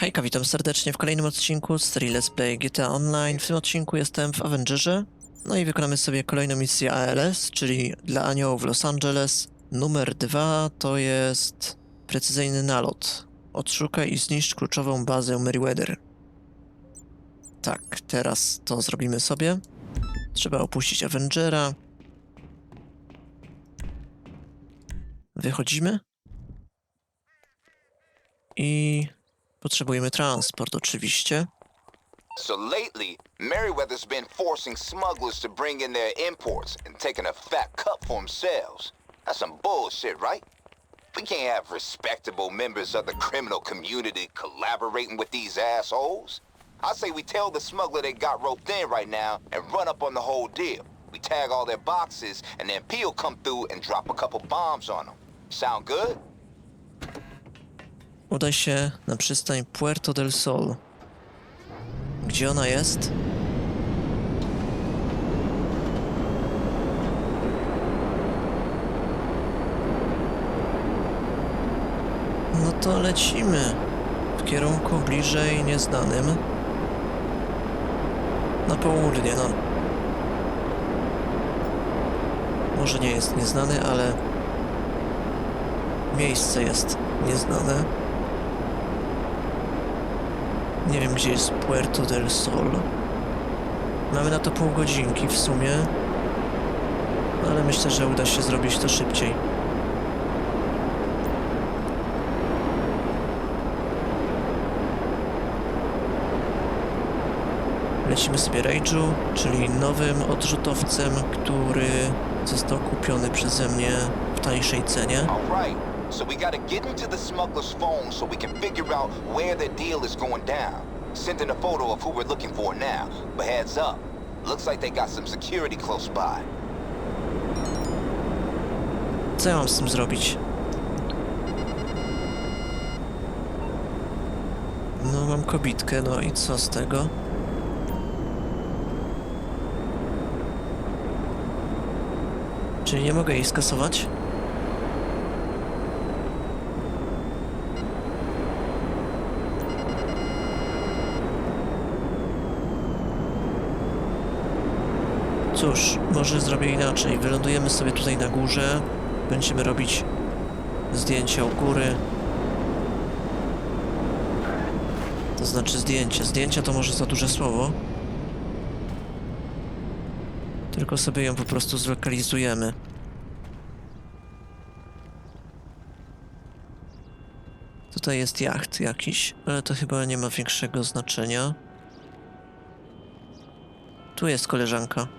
Hejka, witam serdecznie w kolejnym odcinku z serii Let's Play GTA Online. W tym odcinku jestem w Avengerze. No i wykonamy sobie kolejną misję ALS, czyli dla aniołów Los Angeles. Numer dwa to jest precyzyjny nalot. Odszukaj i zniszcz kluczową bazę Meriwether. Tak, teraz to zrobimy sobie. Trzeba opuścić Avengera. Wychodzimy. I Potrzebujemy transport, oczywiście. So lately, Merriweather's been forcing smugglers to bring in their imports and taking a fat cut for themselves. That's some bullshit, right? We can't have respectable members of the criminal community collaborating with these assholes. I say we tell the smuggler they got roped in right now and run up on the whole deal. We tag all their boxes and then Peel come through and drop a couple bombs on them. Sound good? Udaj się na przystań Puerto del Sol. Gdzie ona jest? No to lecimy w kierunku bliżej nieznanym. Na południe, no. Może nie jest nieznany, ale miejsce jest nieznane. Nie wiem, gdzie jest Puerto del Sol. Mamy na to pół godzinki w sumie. Ale myślę, że uda się zrobić to szybciej. Lecimy sobie Rage'u, czyli nowym odrzutowcem, który został kupiony przeze mnie w tańszej cenie. So we gotta get into the smuggler's phone so we can figure out where the deal is going down. Sending a photo of who we're looking for now. But heads up, looks like they got some security close by. Co ja mam z tym zrobić? No, mam kobitkę, no i co z tego? Czyli nie mogę jej skasować? Cóż, może zrobię inaczej. Wylądujemy sobie tutaj na górze. Będziemy robić zdjęcia u góry. To znaczy zdjęcie. Zdjęcia to może za duże słowo. Tylko sobie ją po prostu zlokalizujemy. Tutaj jest jacht jakiś, ale to chyba nie ma większego znaczenia. Tu jest koleżanka.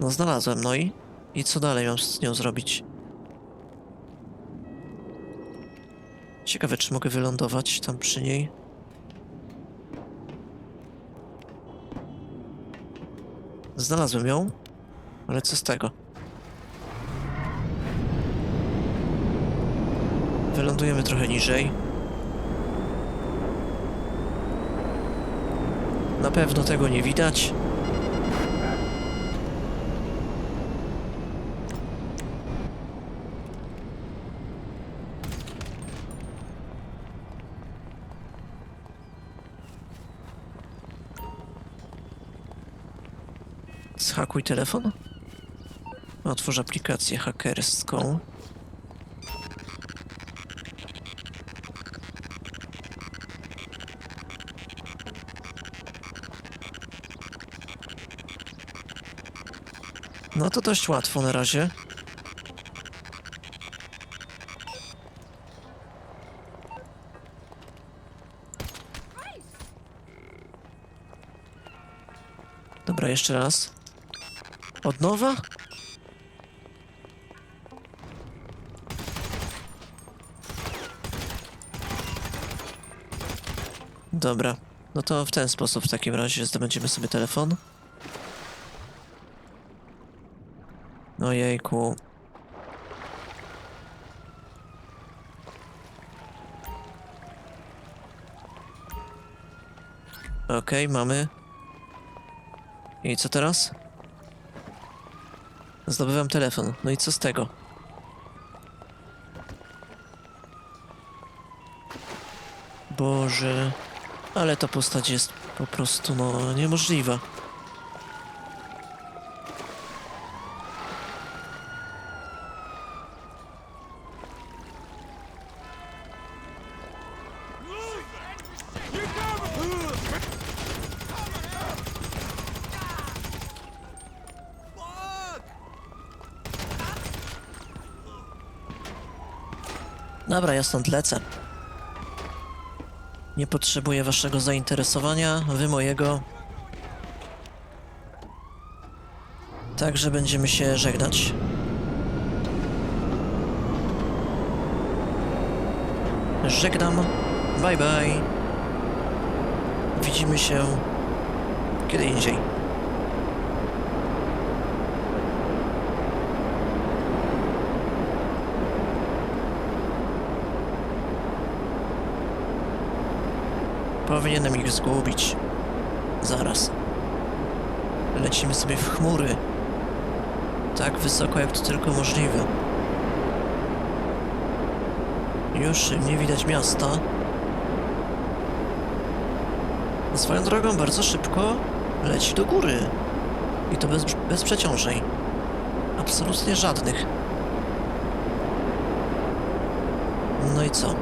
No znalazłem, no i? I co dalej mam z nią zrobić? Ciekawe, czy mogę wylądować tam przy niej. Znalazłem ją, ale co z tego? Wylądujemy trochę niżej. Na pewno tego nie widać. Zhakuj telefon. Otwórz aplikację hakerską. No to dość łatwo na razie. Dobra, jeszcze raz. Od nowa? Dobra, no to w ten sposób w takim razie zdobędziemy sobie telefon. No jejku. Okej, mamy. I co teraz? Zdobywam telefon. No i co z tego? Boże, ale ta postać jest po prostu no niemożliwa. Dobra, ja stąd lecę. Nie potrzebuję waszego zainteresowania, wy mojego. Także będziemy się żegnać. Żegnam. Bye bye. Widzimy się kiedy indziej. Powinienem ich zgubić. Zaraz. Lecimy sobie w chmury. Tak wysoko, jak to tylko możliwe. Już nie widać miasta. Swoją drogą bardzo szybko leci do góry. I to bez, bez przeciążeń. Absolutnie żadnych. No i co?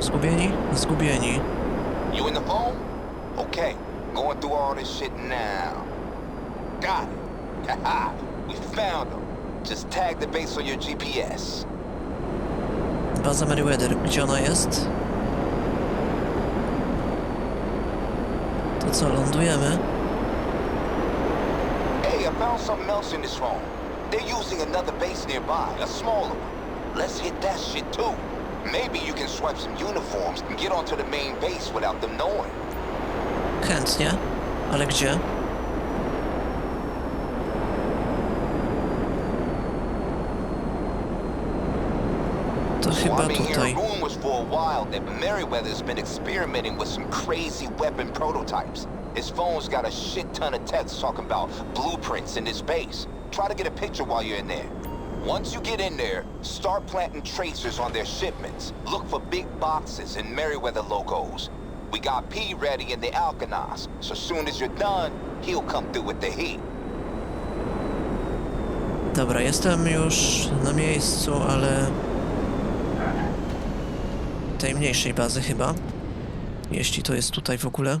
Zgubieni? Zgubieni. You in the phone? Okay, going through all this shit now. Got it. Haha, we found them. Just tag the base on your GPS. Baza Meriwether, gdzie ona jest? To co, lądujemy? Hey, I found something else in this phone. They're using another base nearby, a smaller one. Let's hit that shit too. Maybe you can swipe some uniforms and get onto the main base without them knowing. Chętnie. Ale gdzie? To chyba tutaj. rumors for a while that Merryweather's been experimenting with some crazy weapon prototypes. His phone's got a shit ton of texts talking about blueprints in his base. Try to get a picture while you're in there. Once you get in there, start planting tracers on their shipments. Look for big boxes and Merryweather logos. We got P ready in the Alkanos, so soon as you're done, he'll come through with the heat. Dobra, jestem już na miejscu, ale... Tej mniejszej bazy chyba. Jeśli to jest tutaj w ogóle.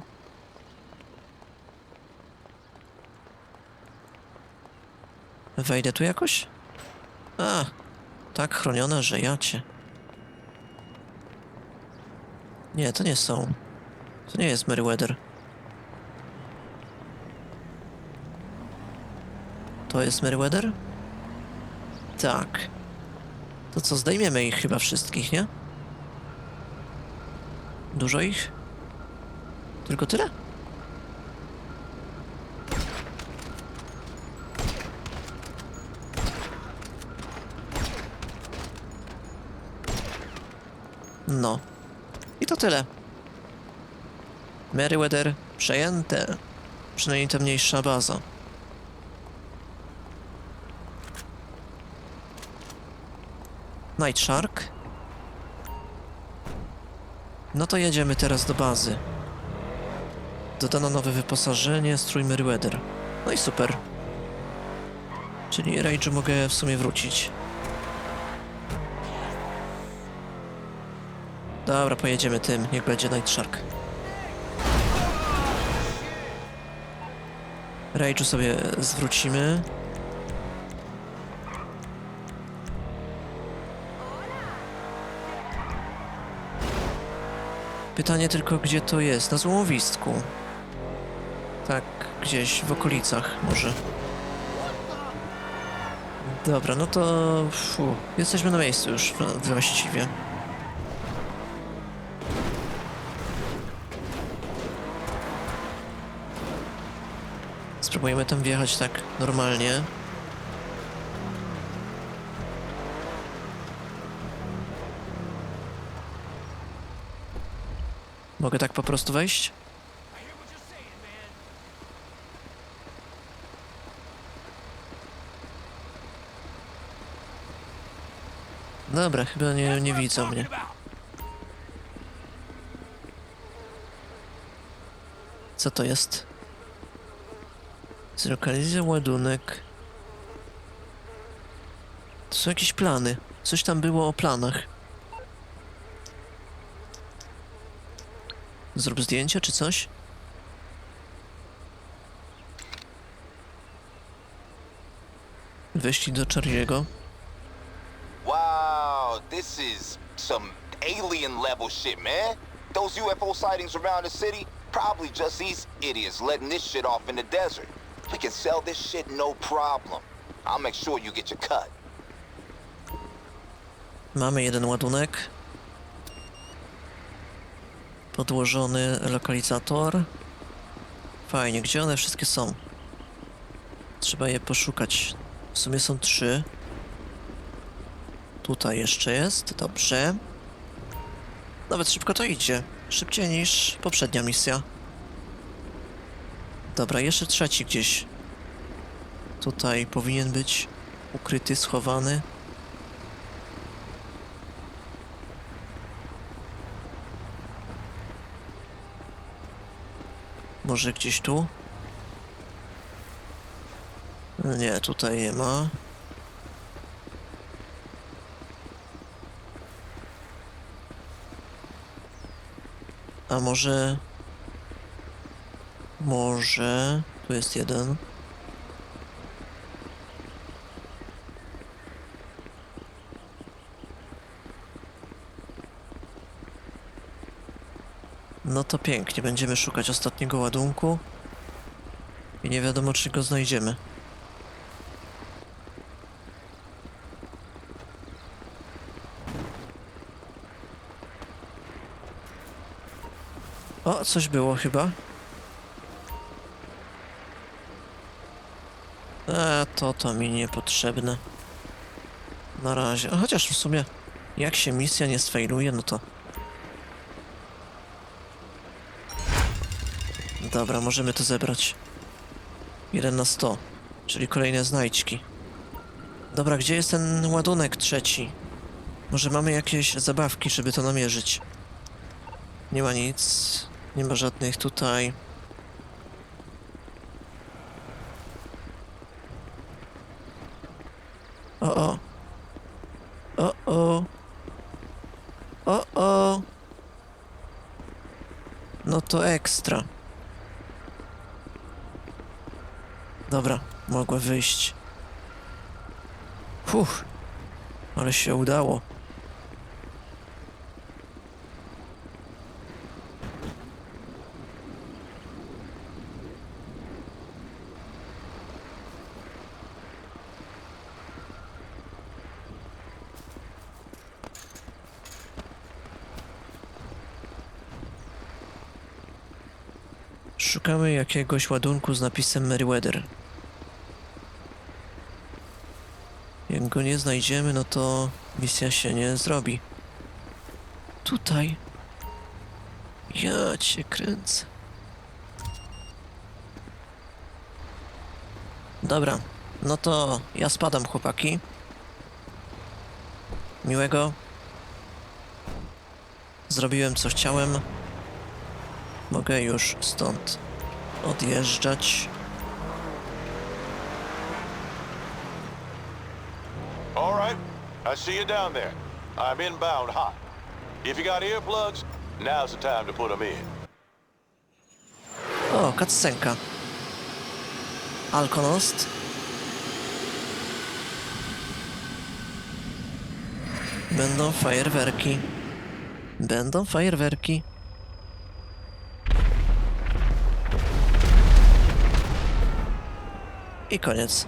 Wejdę tu jakoś? A, tak chronione, że ja cię. Nie, to nie są. To nie jest Meriwether. To jest Meriwether? Tak. To co, zdejmiemy ich chyba wszystkich, nie? Dużo ich? Tylko tyle? No. I to tyle. Meriwether przejęte. Przynajmniej ta mniejsza baza. Night Shark. No to jedziemy teraz do bazy. Dodano nowe wyposażenie, strój Meriwether. No i super. Czyli Rage'u mogę w sumie wrócić. Dobra, pojedziemy tym, niech będzie Night Shark. Rage'u sobie zwrócimy. Pytanie tylko, gdzie to jest? Na złomowisku. Tak, gdzieś w okolicach może. Dobra, no to... Fu, jesteśmy na miejscu już w- właściwie. Spróbujemy tam wjechać tak normalnie. Mogę tak po prostu wejść? Dobra, chyba nie, nie widzą mnie. Co to jest? Zlokalizuj ładunek. To są jakieś plany. Coś tam było o planach. Zrób zdjęcie czy coś? Wyślij do Charlie'ego. Wow, this is some alien level shit, man. Those UFO sightings around the city, probably just these idiots letting this shit off in the desert. We can sell this shit no problem. I'll make sure you get your cut. Mamy jeden ładunek. Podłożony lokalizator. Fajnie, gdzie one wszystkie są? Trzeba je poszukać. W sumie są trzy. Tutaj jeszcze jest, dobrze. Nawet szybko to idzie. Szybciej niż poprzednia misja. Dobra, jeszcze trzeci gdzieś. Tutaj powinien być ukryty, schowany. Może gdzieś tu? Nie, tutaj nie ma. A może... Może... Tu jest jeden. No to pięknie, będziemy szukać ostatniego ładunku. I nie wiadomo, czy go znajdziemy. O, coś było chyba. E, to to mi niepotrzebne. Na razie. A chociaż w sumie, jak się misja nie sfailuje, no to Dobra, możemy to zebrać. 1 na 100, czyli kolejne znajdźki. Dobra, gdzie jest ten ładunek trzeci? Może mamy jakieś zabawki, żeby to namierzyć? Nie ma nic. Nie ma żadnych tutaj. O o. O o. O o. No to ekstra. Dobra, mogła wyjść. Fuh, ale się udało. Szukamy jakiegoś ładunku z napisem Meriwether. Jak go nie znajdziemy, no to misja się nie zrobi. Tutaj. Ja cię kręcę. Dobra, no to ja spadam, chłopaki. Miłego. Zrobiłem co chciałem. Mogę już stąd odjeżdżać. All right. I see you down there. I'm inbound hot. If you got earplugs, now's the time to put them in. O, cutscenka. Alkonost. Będą fajerwerki. Będą fajerwerki. I koniec.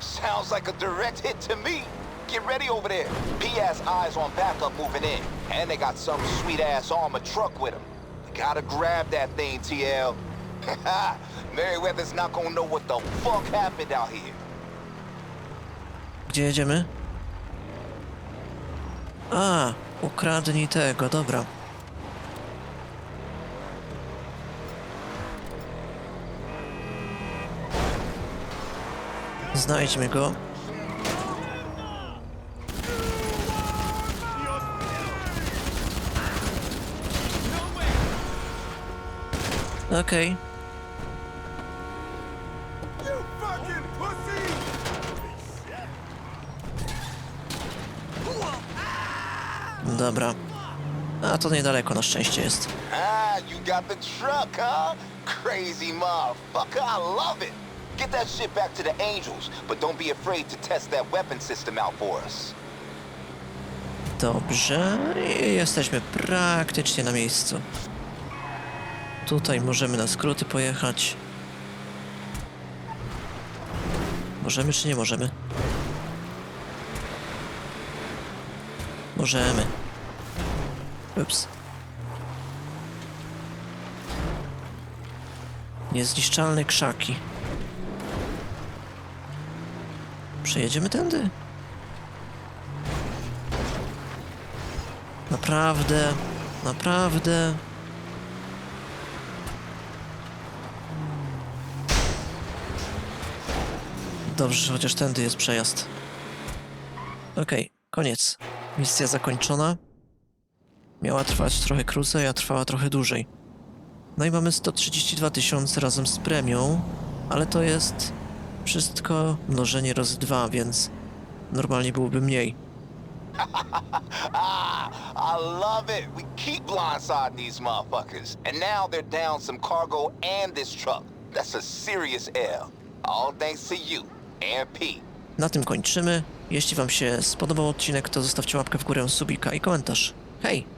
Sounds like a direct hit to me. Get ready over there. P has eyes on backup moving in. And they got some sweet ass armored truck with them. We gotta grab that thing, TL. Merryweather's not gonna know what the fuck happened out here. Gdzie jedziemy? A, ukradnij tego, dobra. Znajdźmy go. Okej. Dobra. A to niedaleko na szczęście jest. Ah, you got the truck, huh? Crazy motherfucker, I love it. Get that shit back to the Angels, but don't be afraid to test that weapon system out for us. Dobrze, i jesteśmy praktycznie na miejscu. Tutaj możemy na skróty pojechać. Możemy czy nie możemy? Możemy. Ups. Niezniszczalne krzaki. Przejedziemy tędy? Naprawdę, naprawdę. Dobrze, chociaż tędy jest przejazd. Okej, koniec. Misja zakończona. Miała trwać trochę krócej, a trwała trochę dłużej. No i mamy 132 tysiące razem z premią, ale to jest wszystko mnożenie razy dwa, więc normalnie byłoby mniej. I love it. We keep blindsiding these motherfuckers. And now they're down some cargo and this truck. That's a serious L. All thanks to you and. Na tym kończymy. Jeśli Wam się spodobał odcinek, to zostawcie łapkę w górę, subika i komentarz. Hej!